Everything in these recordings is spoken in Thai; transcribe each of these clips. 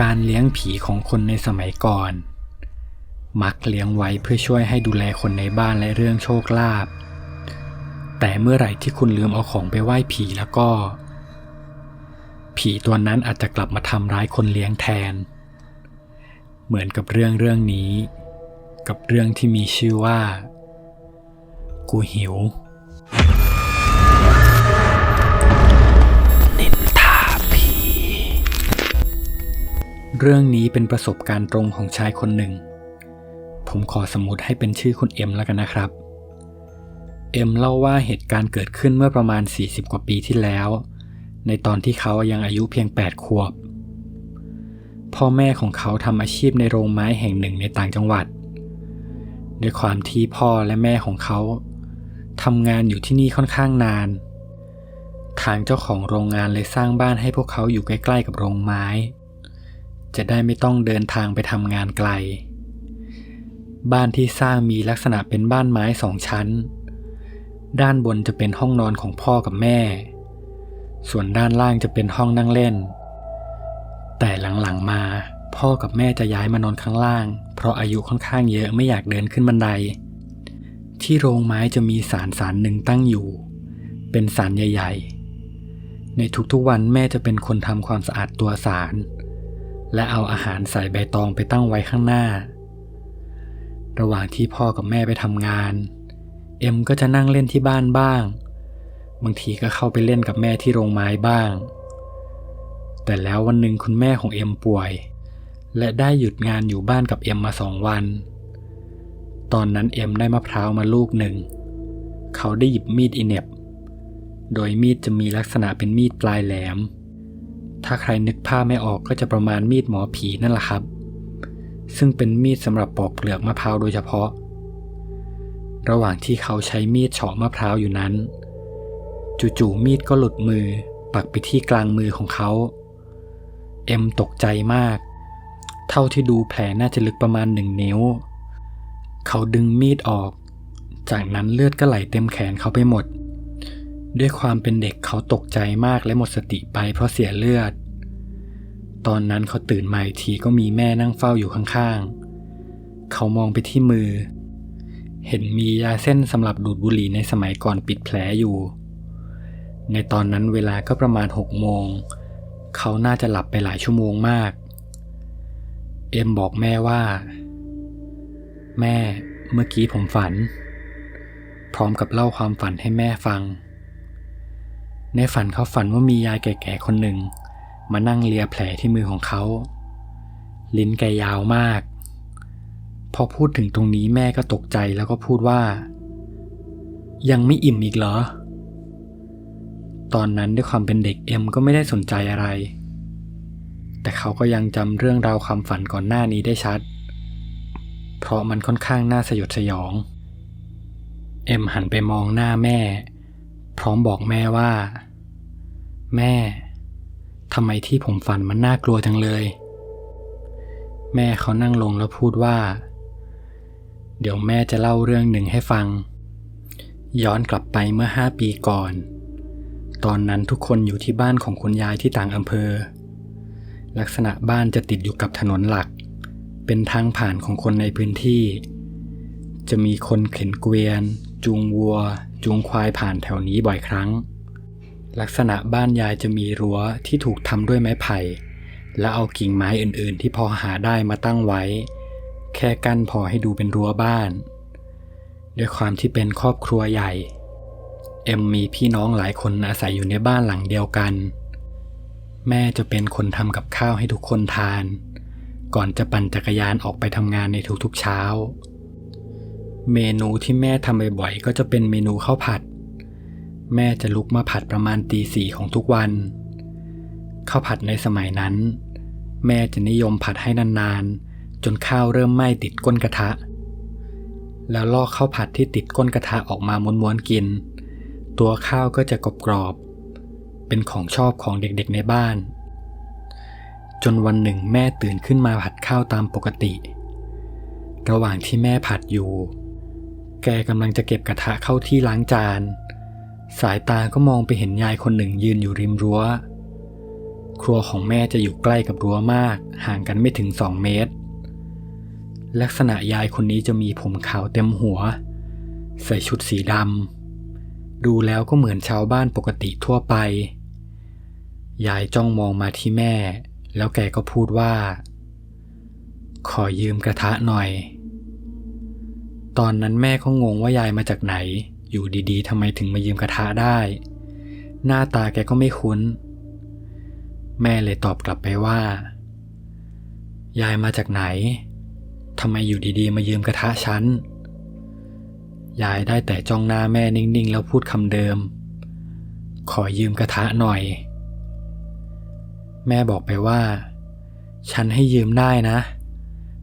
การเลี้ยงผีของคนในสมัยก่อน มักเลี้ยงไว้เพื่อช่วยให้ดูแลคนในบ้านและเรื่องโชคลาภแต่เมื่อไหร่ที่คุณลืมเอาของไปไหว้ผีแล้วก็ ผีตัวนั้นอาจจะกลับมาทำร้ายคนเลี้ยงแทน เหมือนกับเรื่องเรื่องนี้ กับเรื่องที่มีชื่อว่า กูหิว เรื่องนี้เป็นประสบการณ์ตรงของชายคนหนึ่ง ผมขอสมมติให้เป็นชื่อคุณเอ็มแล้วกันนะครับ เอ็มเล่าว่าเหตุการณ์เกิดขึ้นเมื่อประมาณ 40 กว่าปีที่แล้ว ในตอนที่เขายังอายุเพียง 8 ขวบ พ่อแม่ของเขาทำอาชีพในโรงไม้แห่งหนึ่งในต่างจังหวัด ด้วยความที่พ่อและแม่ของเขาทำงานอยู่ที่นี่ค่อนข้างนาน ทางเจ้าของโรงงานเลยสร้างบ้านให้พวกเขาอยู่ใกล้ ๆ กับโรงไม้ จะได้ไม่ต้องเดินทางไปทำงานไกล บ้านที่สร้างมีลักษณะเป็นบ้านไม้สองชั้น ด้านบนจะเป็นห้องนอนของพ่อกับแม่ ส่วนด้านล่างจะเป็นห้องนั่งเล่น แต่หลังๆมาพ่อกับแม่จะย้ายมานอนข้างล่าง เพราะอายุค่อนข้างเยอะไม่อยากเดินขึ้นบันได ที่โรงไม้จะมีศาลศาลหนึ่งตั้งอยู่ เป็นศาลใหญ่ ๆ ในทุกๆวันแม่จะเป็นคนทำความสะอาดตัวศาล และเอาอาหารใส่ใบตองไปตั้งไว้ข้างหน้า ระหว่างที่พ่อกับแม่ไปทำงาน เอ็มก็จะนั่งเล่นที่บ้านบ้าง บางทีก็เข้าไปเล่นกับแม่ที่โรงไม้บ้าง แต่แล้ววันหนึ่งคุณแม่ของเอ็มป่วย และได้หยุดงานอยู่บ้านกับเอ็มมาสองวัน ตอนนั้นเอ็มได้มะพร้าวมาลูกหนึ่ง เขาได้หยิบมีดอิเน็บ โดยมีดจะมีลักษณะเป็นมีดปลายแหลม ถ้าใครนึกภาพไม่ออกก็จะประมาณมีดหมอผีนั่นแหละครับ ซึ่งเป็นมีดสำหรับปอกเปลือกมะพร้าวโดยเฉพาะ ระหว่างที่เขาใช้มีดเฉาะมะพร้าวอยู่นั้น จู่ๆมีดก็หลุดมือ ปักไปที่กลางมือของเขา เอ็มตกใจมาก เท่าที่ดูแผลน่าจะลึกประมาณหนึ่งนิ้ว เขาดึงมีดออก จากนั้นเลือดก็ไหลเต็มแขนเขาไปหมดด้วยความเป็นเด็กเขาตกใจมากและหมดสติไปเพราะเสียเลือด ตอนนั้นเขาตื่นมาอีกทีก็มีแม่นั่งเฝ้าอยู่ข้างๆ เขามองไปที่มือ เห็นมียาเส้นสำหรับดูดบุหรี่ในสมัยก่อนปิดแผลอยู่ ในตอนนั้นเวลาก็ประมาณหกโมง เขาน่าจะหลับไปหลายชั่วโมงมาก เอ็มบอกแม่ว่า แม่เมื่อกี้ผมฝัน พร้อมกับเล่าความฝันให้แม่ฟัง ในฝันเขาฝันว่ามียายแก่ๆคนหนึ่ง มานั่งเลียแผลที่มือของเขา ลิ้นแกยาวมาก พอพูดถึงตรงนี้แม่ก็ตกใจแล้วก็พูดว่า ยังไม่อิ่มอีกเหรอ ตอนนั้นด้วยความเป็นเด็กเอ็มก็ไม่ได้สนใจอะไร แต่เขาก็ยังจำเรื่องราวความฝันก่อนหน้านี้ได้ชัด เพราะมันค่อนข้างน่าสยดสยอง เอ็มหันไปมองหน้าแม่ พร้อมบอกแม่ว่า แม่ ทำไมที่ผมฝันมันน่ากลัวจังเลย แม่เขานั่งลงแล้วพูดว่า เดี๋ยวแม่จะเล่าเรื่องหนึ่งให้ฟัง ย้อนกลับไปเมื่อห้าปีก่อน ตอนนั้นทุกคนอยู่ที่บ้านของคุณยายที่ต่างอำเภอ ลักษณะบ้านจะติดอยู่กับถนนหลัก เป็นทางผ่านของคนในพื้นที่ จะมีคนเข็นเกวียน จูงวัว จูงควายผ่านแถวนี้บ่อยครั้ง ลักษณะบ้านยายจะมีรั้วที่ถูกทำด้วยไม้ไผ่ และเอากิ่งไม้อื่นๆ ที่พอหาได้มาตั้งไว้ แค่กั้นพอให้ดูเป็นรั้วบ้าน ด้วยความที่เป็นครอบครัวใหญ่ เอ็มมีพี่น้องหลายคนอาศัยอยู่ในบ้านหลังเดียวกัน แม่จะเป็นคนทำกับข้าวให้ทุกคนทาน ก่อนจะปั่นจักรยานออกไปทำงานในทุกๆเช้า เมนูที่แม่ทำบ่อยๆก็จะเป็นเมนูข้าวผัด แม่จะลุกมาผัดประมาณตีสี่ของทุกวัน ข้าวผัดในสมัยนั้น แม่จะนิยมผัดให้นานๆ จนข้าวเริ่มไหม้ติดก้นกระทะ แล้วลอกข้าวผัดที่ติดก้นกระทะออกมาม้วนๆกิน ตัวข้าวก็จะกรอบๆเป็นของชอบของเด็กๆในบ้าน จนวันหนึ่งแม่ตื่นขึ้นมาผัดข้าวตามปกติ ระหว่างที่แม่ผัดอยู่ แกกำลังจะเก็บกระทะเข้าที่ล้างจาน สายตาก็มองไปเห็นยายคนหนึ่งยืนอยู่ริมรั้ว ครัวของแม่จะอยู่ใกล้กับรั้วมาก ห่างกันไม่ถึงสองเมตร ลักษณะยายคนนี้จะมีผมขาวเต็มหัว ใส่ชุดสีดำ ดูแล้วก็เหมือนชาวบ้านปกติทั่วไป ยายจ้องมองมาที่แม่ แล้วแกก็พูดว่า ขอยืมกระทะหน่อย ตอนนั้นแม่ก็งงว่ายายมาจากไหน อยู่ดีๆทำไมถึงมายืมกระทะได้ หน้าตาแกก็ไม่คุ้น แม่เลยตอบกลับไปว่า ยายมาจากไหนทำไมอยู่ดีๆ มายืมกระทะฉัน ยายได้แต่จ้องหน้าแม่นิ่งๆ แล้วพูดคำเดิม ขอยืมกระทะหน่อย แม่บอกไปว่า ฉันให้ยืมได้นะ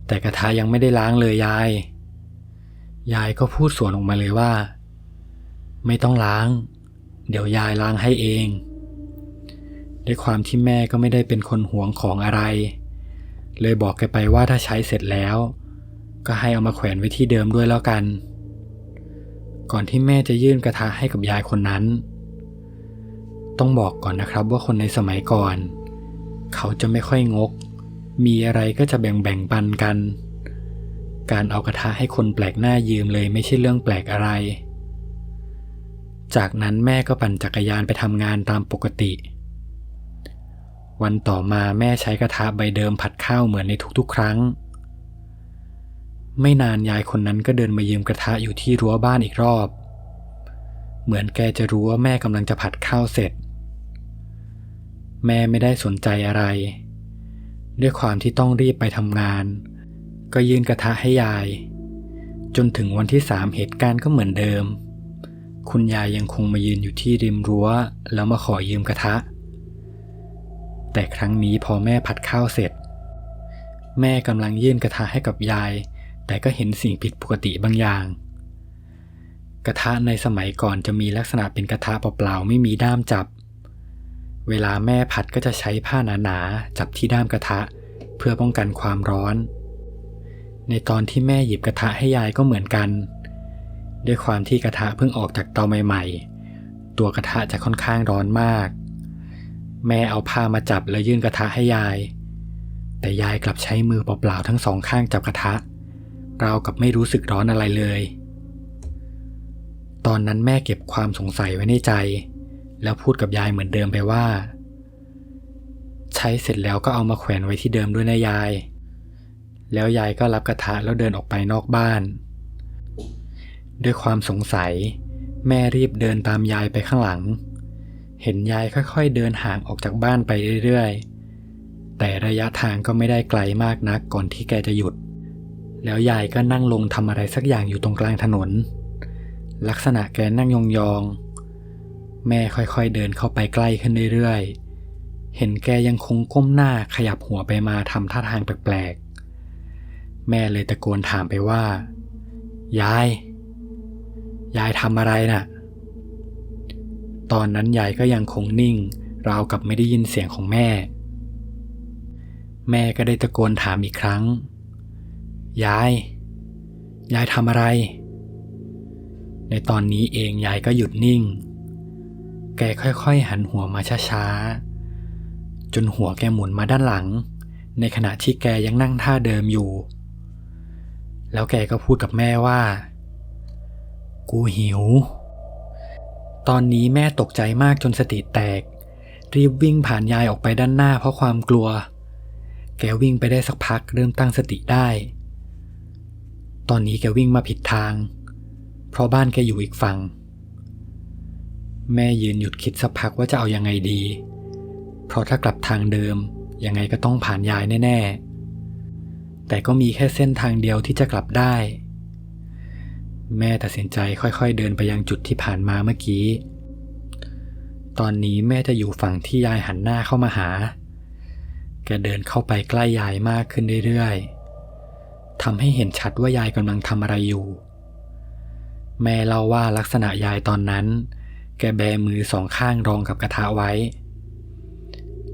แต่กระทะยังไม่ได้ล้างเลยยาย ยายก็พูดสวนออกมาเลยว่า ไม่ต้องล้าง เดี๋ยวยายล้างให้เอง ด้วยความที่แม่ก็ไม่ได้เป็นคนหวงของอะไร เลยบอกแกไปว่าถ้าใช้เสร็จแล้ว ก็ให้เอามาแขวนไว้ที่เดิมด้วยแล้วกัน ก่อนที่แม่จะยื่นกระทะให้กับยายคนนั้น ต้องบอกก่อนนะครับว่าคนในสมัยก่อน เขาจะไม่ค่อยงก มีอะไรก็จะแบ่งแบ่งปันกัน การเอากระทะให้คนแปลกหน้ายืมเลยไม่ใช่เรื่องแปลกอะไร จากนั้นแม่ก็ปั่นจักรยานไปทำงานตามปกติ วันต่อมาแม่ใช้กระทะใบเดิมผัดข้าวเหมือนในทุกๆ ครั้ง ไม่นานยายคนนั้นก็เดินมายืมกระทะอยู่ที่รั้วบ้านอีกรอบ เหมือนแกจะรู้ว่าแม่กำลังจะผัดข้าวเสร็จ แม่ไม่ได้สนใจอะไร ด้วยความที่ต้องรีบไปทำงาน ก็ยื่นกระทะให้ยาย จนถึงวันที่สามเหตุการณ์ก็เหมือนเดิม คุณยายยังคงมายืนอยู่ที่ริมรั้ว แล้วมาขอยืมกระทะ แต่ครั้งนี้พอแม่ผัดข้าวเสร็จ แม่กำลังยื่นกระทะให้กับยาย แต่ก็เห็นสิ่งผิดปกติบางอย่าง กระทะในสมัยก่อนจะมีลักษณะเป็นกระทะเปล่าๆไม่มีด้ามจับ เวลาแม่ผัดก็จะใช้ผ้าหนาๆจับที่ด้ามกระทะ เพื่อป้องกันความร้อน ในตอนที่แม่หยิบกระทะให้ยายก็เหมือนกัน ด้วยความที่กระทะเพิ่งออกจากเตาใหม่ๆ ตัวกระทะจะค่อนข้างร้อนมาก แม่เอาผ้ามาจับแล้วยื่นกระทะให้ยาย แต่ยายกลับใช้มือเปล่าๆทั้งสองข้างจับกระทะราวกับไม่รู้สึกร้อนอะไรเลย ตอนนั้นแม่เก็บความสงสัยไว้ในใจ แล้วพูดกับยายเหมือนเดิมไปว่า ใช้เสร็จแล้วก็เอามาแขวนไว้ที่เดิมด้วยนะยาย แล้วยายก็รับกระทะแล้วเดินออกไปนอกบ้าน ด้วยความสงสัย แม่รีบเดินตามยายไปข้างหลัง เห็นยายค่อยๆเดินห่างออกจากบ้านไปเรื่อยๆ แต่ระยะทางก็ไม่ได้ไกลมากนักก่อนที่แกจะหยุด แล้วยายก็นั่งลงทำอะไรสักอย่างอยู่ตรงกลางถนน ลักษณะแกนั่งยองๆ แม่ค่อยๆเดินเข้าไปใกล้ขึ้นเรื่อยๆเห็นแกยังคงก้มหน้าขยับหัวไปมาทำท่าทางแปลกๆ แม่เลยตะโกนถามไปว่า ยาย ยายทำอะไรน่ะ ตอนนั้นยายก็ยังคงนิ่ง ราวกับไม่ได้ยินเสียงของแม่ แม่ก็ได้ตะโกนถามอีกครั้ง ยาย ยายทำอะไร ในตอนนี้เองยายก็หยุดนิ่ง แกค่อยๆ หันหัวมาช้าๆ จนหัวแกหมุนมาด้านหลัง ในขณะที่แกยังนั่งท่าเดิมอยู่ แล้วแกก็พูดกับแม่ว่า กูหิว ตอนนี้แม่ตกใจมากจนสติแตก รีบวิ่งผ่านยายออกไปด้านหน้าเพราะความกลัว แกวิ่งไปได้สักพักเริ่มตั้งสติได้ ตอนนี้แกวิ่งมาผิดทาง เพราะบ้านแกอยู่อีกฝั่ง แม่ยืนหยุดคิดสักพักว่าจะเอายังไงดี เพราะถ้ากลับทางเดิมยังไงก็ต้องผ่านยายแน่ ๆ แต่ก็มีแค่เส้นทางเดียวที่จะกลับได้ แม่ตัดสินใจค่อยๆเดินไปยังจุดที่ผ่านมาเมื่อกี้ ตอนนี้แม่จะอยู่ฝั่งที่ยายหันหน้าเข้ามาหา แกเดินเข้าไปใกล้ยายมากขึ้นเรื่อยๆทำให้เห็นชัดว่ายายกำลังทำอะไรอยู่ แม่เล่าว่าลักษณะยายตอนนั้น แกแบมือสองข้างรองกับกระทะไว้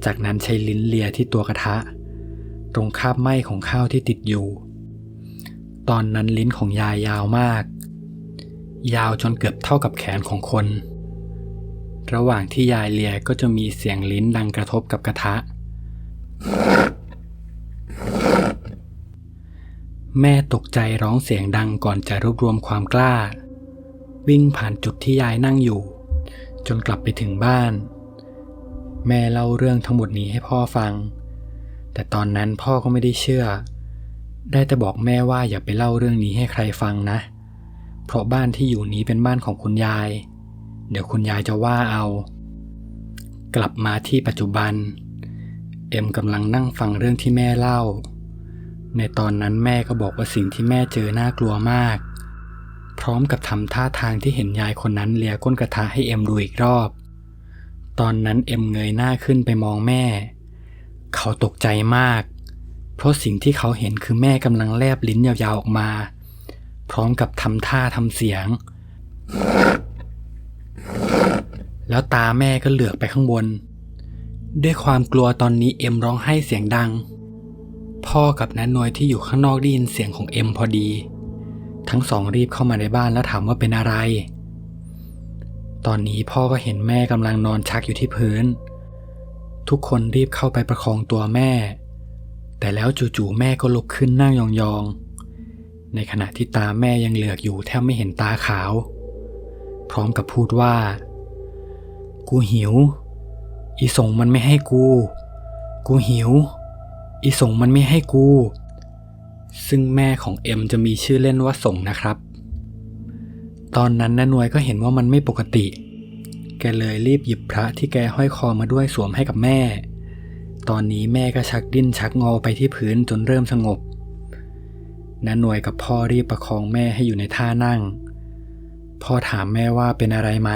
จากนั้นใช้ลิ้นเลียที่ตัวกระทะ ตรงคาบไหมของข้าวที่ติดอยู่ ตอนนั้นลิ้นของยายยาวมาก ยาวจนเกือบเท่ากับแขนของคน ระหว่างที่ยายเลียก็จะมีเสียงลิ้นดังกระทบกับกระทะ แม่ตกใจร้องเสียงดังก่อนจะรวบรวมความกล้า วิ่งผ่านจุดที่ยายนั่งอยู่ จนกลับไปถึงบ้าน แม่เล่าเรื่องทั้งหมดนี้ให้พ่อฟัง แต่ตอนนั้นพ่อก็ไม่ได้เชื่อ ได้แต่บอกแม่ว่าอย่าไปเล่าเรื่องนี้ให้ใครฟังนะ เพราะบ้านที่อยู่นี้เป็นบ้านของคุณยาย เดี๋ยวคุณยายจะว่าเอา กลับมาที่ปัจจุบัน เอ็มกำลังนั่งฟังเรื่องที่แม่เล่า ในตอนนั้นแม่ก็บอกว่าสิ่งที่แม่เจอน่ากลัวมาก พร้อมกับทำท่าทางที่เห็นยายคนนั้นเลียก้นกระทะให้เอ็มดูอีกรอบ ตอนนั้นเอ็มเงยหน้าขึ้นไปมองแม่ เขาตกใจมาก เพราะสิ่งที่เขาเห็นคือแม่กำลังแลบลิ้นยาวๆออกมา พร้อมกับทำท่าทำเสียง แล้วตาแม่ก็เหลือกไปข้างบน ด้วยความกลัวตอนนี้เอ็มร้องไห้เสียงดัง พ่อกับน้านวยที่อยู่ข้างนอกได้ยินเสียงของเอ็มพอดี ทั้งสองรีบเข้ามาในบ้านแล้วถามว่าเป็นอะไร ตอนนี้พ่อก็เห็นแม่กำลังนอนชักอยู่ที่พื้น ทุกคนรีบเข้าไปประคองตัวแม่ แต่แล้วจู่ๆแม่ก็ลุกขึ้นนั่งยองๆ ในขณะที่ตาแม่ยังเหลือกอยู่แทบไม่เห็นตาขาว พร้อมกับพูดว่า กูหิว อีส่งมันไม่ให้กู กูหิว อีส่งมันไม่ให้กู ซึ่งแม่ของเอ็มจะมีชื่อเล่นว่าส่งนะครับ ตอนนั้นน้านวยก็เห็นว่ามันไม่ปกติ แกเลยรีบหยิบพระที่แกห้อยคอมาด้วยสวมให้กับแม่ ตอนนี้แม่ก็ชักดิ้นชักงอไปที่พื้นจนเริ่มสงบ น้าหนวยกับพ่อรีบประคองแม่ให้อยู่ในท่านั่ง พ่อถามแม่ว่าเป็นอะไรไหม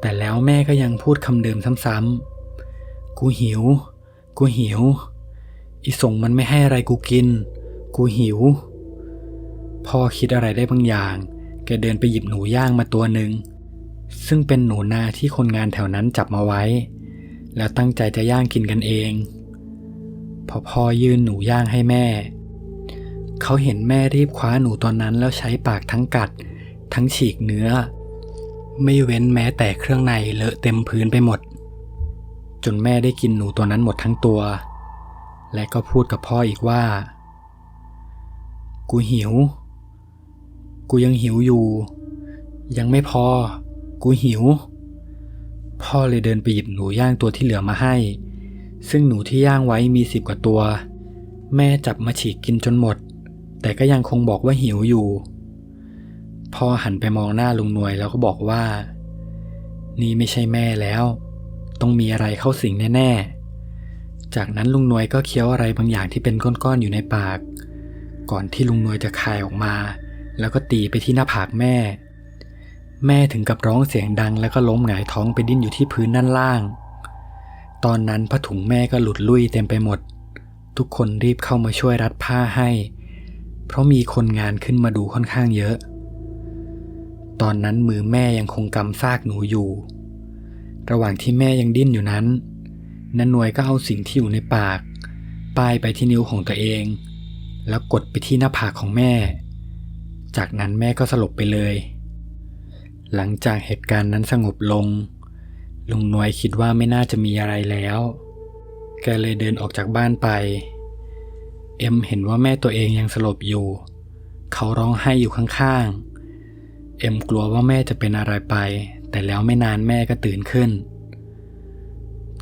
แต่แล้วแม่ก็ยังพูดคำเดิมซ้ำๆ กูหิว กูหิว อีส่งมันไม่ให้อะไรกูกิน กูหิว พ่อคิดอะไรได้บางอย่าง แกเดินไปหยิบหนูย่างมาตัวหนึ่ง ซึ่งเป็นหนูนาที่คนงานแถวนั้นจับมาไว้ แล้วตั้งใจจะย่างกินกันเอง พอพ่อยื่นหนูย่างให้แม่ เขาเห็นแม่รีบคว้าหนูตอนนั้นแล้วใช้ปากทั้งกัด ทั้งฉีกเนื้อ ไม่เว้นแม้แต่เครื่องในเลอะเต็มพื้นไปหมด จนแม่ได้กินหนูตัวนั้นหมดทั้งตัว และก็พูดกับพ่ออีกว่า กูหิว กูยังหิวอยู่ ยังไม่พอ กูหิว พ่อเลยเดินไปหยิบหนูย่างตัวที่เหลือมาให้ ซึ่งหนูที่ย่างไว้มีสิบกว่าตัว แม่จับมาฉีกกินจนหมด แต่ก็ยังคงบอกว่าหิวอยู่ พ่อหันไปมองหน้าลุงนวยแล้วก็บอกว่า นี่ไม่ใช่แม่แล้ว ต้องมีอะไรเข้าสิงแน่ๆ จากนั้นลุงนวยก็เคี้ยวอะไรบางอย่างที่เป็นก้อนๆอยู่ในปาก ก่อนที่ลุงนวยจะคายออกมา แล้วก็ตีไปที่หน้าผากแม่ แม่ถึงกับร้องเสียงดังแล้วก็ล้มหงายท้องไปดิ้นอยู่ที่พื้นด้านล่าง ตอนนั้นผ้าถุงแม่ก็หลุดลุ่ยเต็มไปหมด ทุกคนรีบเข้ามาช่วยรัดผ้าให้ เพราะมีคนงานขึ้นมาดูค่อนข้างเยอะ ตอนนั้นมือแม่ยังคงกำซากหนูอยู่ ระหว่างที่แม่ยังดิ้นอยู่นั้นนันนวยก็เอาสิ่งที่อยู่ในปาก ป้ายไปที่นิ้วของตัวเอง แล้วกดไปที่หน้าผากของแม่ จากนั้นแม่ก็สลบไปเลย หลังจากเหตุการณ์นั้นสงบลง ลุงนวยคิดว่าไม่น่าจะมีอะไรแล้ว แกเลยเดินออกจากบ้านไป เอ็มเห็นว่าแม่ตัวเองยังสลบอยู่ เขาร้องไห้อยู่ข้างๆ เอ็มกลัวว่าแม่จะเป็นอะไรไป แต่แล้วไม่นานแม่ก็ตื่นขึ้น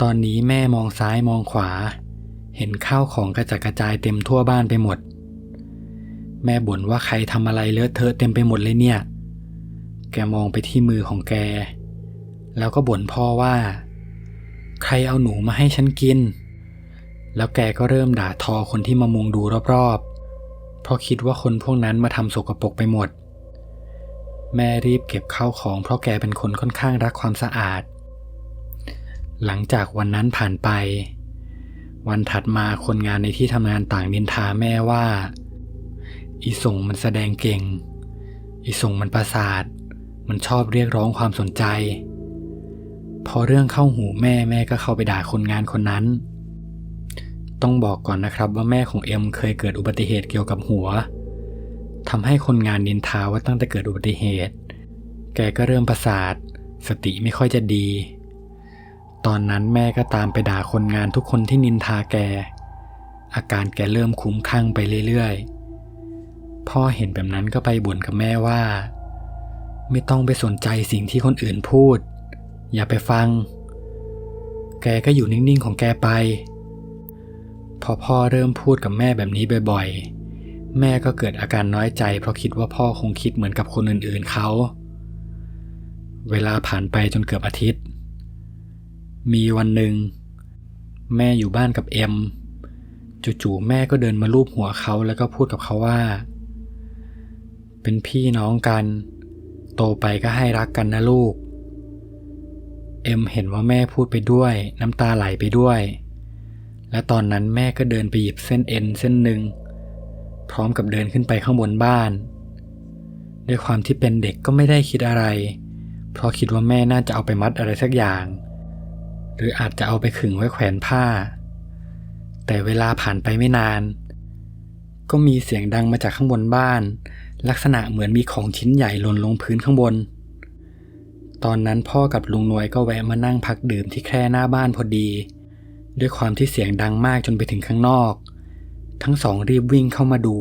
ตอนนี้แม่มองซ้ายมองขวา เห็นข้าวของกระจัดกระจายเต็มทั่วบ้านไปหมด แม่บ่นว่าใครทำอะไรเลอะเทอะเต็มไปหมดเลยเนี่ย แกมองไปที่มือของแก แล้วก็บ่นพ่อว่า ใครเอาหนูมาให้ฉันกิน แล้วแกก็เริ่มด่าทอคนที่มามุงดูรอบๆ เพราะคิดว่าคนพวกนั้นมาทำสกปรกไปหมด แม่รีบเก็บข้าวของเพราะแกเป็นคนค่อนข้างรักความสะอาด หลังจากวันนั้นผ่านไป วันถัดมาคนงานในที่ทำงานต่างนินทาแม่ว่า อีส่งมันแสดงเก่ง อีส่งมันประสาท มันชอบเรียกร้องความสนใจ พอเรื่องเข้าหูแม่แม่ก็เข้าไปด่าคนงานคนนั้น ต้องบอกก่อนนะครับว่าแม่ของเอ็มเคยเกิดอุบัติเหตุเกี่ยวกับหัวทำให้คนงานนินทาว่าตั้งแต่เกิดอุบัติเหตุ แกก็เริ่มประสาท สติไม่ค่อยจะดี ตอนนั้นแม่ก็ตามไปด่าคนงานทุกคนที่นินทาแก อาการแกเริ่มคุ้มคลั่งไปเรื่อยๆ พ่อเห็นแบบนั้นก็ไปบ่นกับแม่ว่า ไม่ต้องไปสนใจสิ่งที่คนอื่นพูด อย่าไปฟัง แกก็อยู่นิ่งๆของแกไป พอพ่อเริ่มพูดกับแม่แบบนี้บ่อยๆ แม่ก็เกิดอาการน้อยใจเพราะคิดว่าพ่อคงคิดเหมือนกับคนอื่นๆเขา เวลาผ่านไปจนเกือบอาทิตย์ มีวันหนึ่ง แม่อยู่บ้านกับเอ็มจู่ๆแม่ก็เดินมาลูบหัวเขาแล้วก็พูดกับเขาว่า เป็นพี่น้องกัน โตไปก็ให้รักกันนะลูก เอ็มเห็นว่าแม่พูดไปด้วย น้ำตาไหลไปด้วย และตอนนั้นแม่ก็เดินไปหยิบเส้นเอ็นเส้นหนึ่ง พร้อมกับเดินขึ้นไปข้างบนบ้าน ด้วยความที่เป็นเด็กก็ไม่ได้คิดอะไร เพราะคิดว่าแม่น่าจะเอาไปมัดอะไรสักอย่าง หรืออาจจะเอาไปขึงไว้แขวนผ้า แต่เวลาผ่านไปไม่นาน ก็มีเสียงดังมาจากข้างบนบ้าน ลักษณะเหมือนมีของชิ้นใหญ่หล่นลงพื้นข้างบน ตอนนั้นพ่อกับลุงนวยก็แวะมานั่งพักดื่มที่แคร่หน้าบ้านพอดี ด้วยความที่เสียงดังมากจนไปถึงข้างนอก ทั้งสองรีบวิ่งเข้ามาดู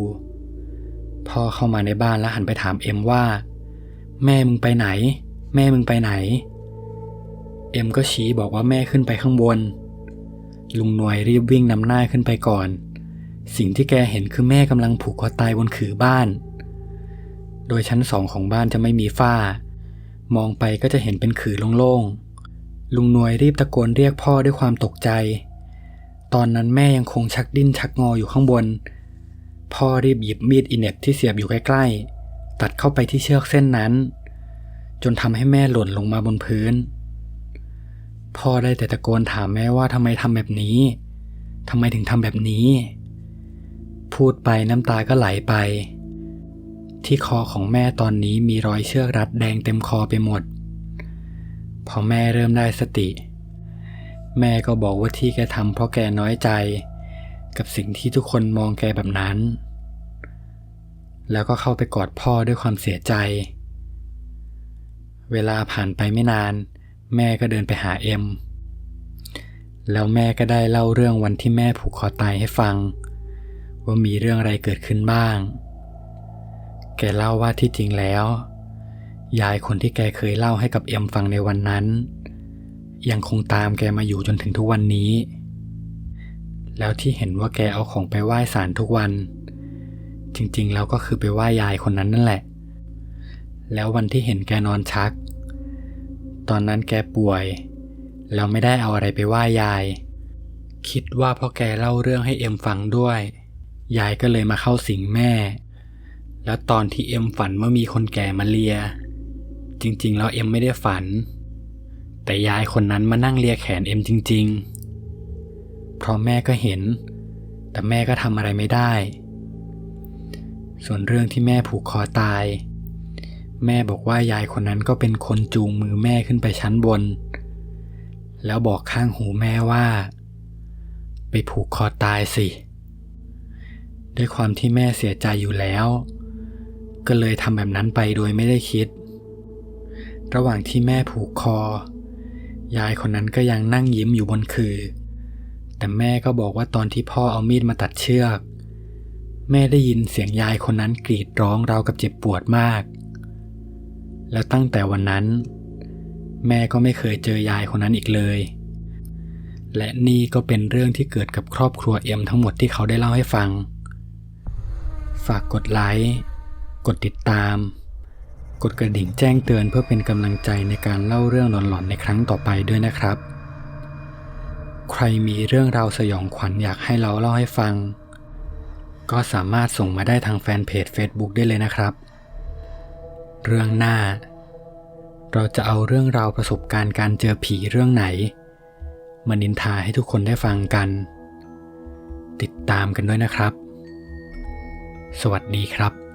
พ่อเข้ามาในบ้านแล้วหันไปถามเอ็มว่า แม่มึงไปไหน แม่มึงไปไหน เอ็มก็ชี้บอกว่าแม่ขึ้นไปข้างบน ลุงหน่วยรีบวิ่งนำหน้าขึ้นไปก่อน สิ่งที่แกเห็นคือแม่กำลังผูกคอตายบนขือบ้าน โดยชั้นสองของบ้านจะไม่มีฝ้ามองไปก็จะเห็นเป็นขือโล่งๆ ลุงนวยรีบตะโกนเรียกพ่อด้วยความตกใจ ตอนนั้นแม่ยังคงชักดิ้นชักงออยู่ข้างบน พ่อรีบหยิบมีดอิเน็บที่เสียบอยู่ใกล้ๆ ตัดเข้าไปที่เชือกเส้นนั้น จนทำให้แม่หล่นลงมาบนพื้น พ่อได้แต่ตะโกนถามแม่ว่าทำไมทำแบบนี้ทำไมถึงทำแบบนี้ พูดไปน้ำตาก็ไหลไป ที่คอของแม่ตอนนี้มีรอยเชือกรัดแดงเต็มคอไปหมด พอแม่เริ่มได้สติ แม่ก็บอกว่าที่แกทำเพราะแกน้อยใจ กับสิ่งที่ทุกคนมองแกแบบนั้น แล้วก็เข้าไปกอดพ่อด้วยความเสียใจ เวลาผ่านไปไม่นาน แม่ก็เดินไปหาเอ็ม แล้วแม่ก็ได้เล่าเรื่องวันที่แม่ผูกคอตายให้ฟัง ว่ามีเรื่องอะไรเกิดขึ้นบ้าง แกเล่าว่าที่จริงแล้ว ยายคนที่แกเคยเล่าให้กับเอ็มฟังในวันนั้น ยังคงตามแกมาอยู่จนถึงทุกวันนี้ แล้วที่เห็นว่าแกเอาของไปไหว้ศาลทุกวัน จริงๆแล้วก็คือไปไหว้ยายคนนั้นนั่นแหละ แล้ววันที่เห็นแกนอนชัก ตอนนั้นแกป่วย แล้วไม่ได้เอาอะไรไปไหว้ยาย คิดว่าพอแกเล่าเรื่องให้เอ็มฟังด้วย ยายก็เลยมาเข้าสิงแม่ แล้วตอนที่เอ็มฝันว่ามีคนแก่มาเลีย จริง ๆ แล้วเอ็มไม่ได้ฝัน แต่ยายคนนั้นมานั่งเลียแขนเอ็มจริง ๆ เพราะแม่ก็เห็น แต่แม่ก็ทำอะไรไม่ได้ ส่วนเรื่องที่แม่ผูกคอตาย แม่บอกว่ายายคนนั้นก็เป็นคนจูงมือแม่ขึ้นไปชั้นบน แล้วบอกข้างหูแม่ว่า ไปผูกคอตายสิ ด้วยความที่แม่เสียใจอยู่แล้ว ก็เลยทำแบบนั้นไปโดยไม่ได้คิด ระหว่างที่แม่ผูกคอ ยายคนนั้นก็ยังนั่งยิ้มอยู่บนคือ แต่แม่ก็บอกว่าตอนที่พ่อเอามีดมาตัดเชือก แม่ได้ยินเสียงยายคนนั้นกรีดร้องราวกับเจ็บปวดมาก แล้วตั้งแต่วันนั้น แม่ก็ไม่เคยเจอยายคนนั้นอีกเลย และนี่ก็เป็นเรื่องที่เกิดกับครอบครัวเอ็มทั้งหมดที่เขาได้เล่าให้ฟัง ฝากกดไลค์ กดติดตาม กดกระดิ่งแจ้งเตือนเพื่อเป็นกำลังใจในการเล่าเรื่องหลอนๆในครั้งต่อไปด้วยนะครับ ใครมีเรื่องราวสยองขวัญอยากให้เราเล่าให้ฟัง ก็สามารถส่งมาได้ทางแฟนเพจ Facebook ได้เลยนะครับ เรื่องหน้า เราจะเอาเรื่องราวประสบการณ์การเจอผีเรื่องไหน มานินทาให้ทุกคนได้ฟังกัน ติดตามกันด้วยนะครับ สวัสดีครับ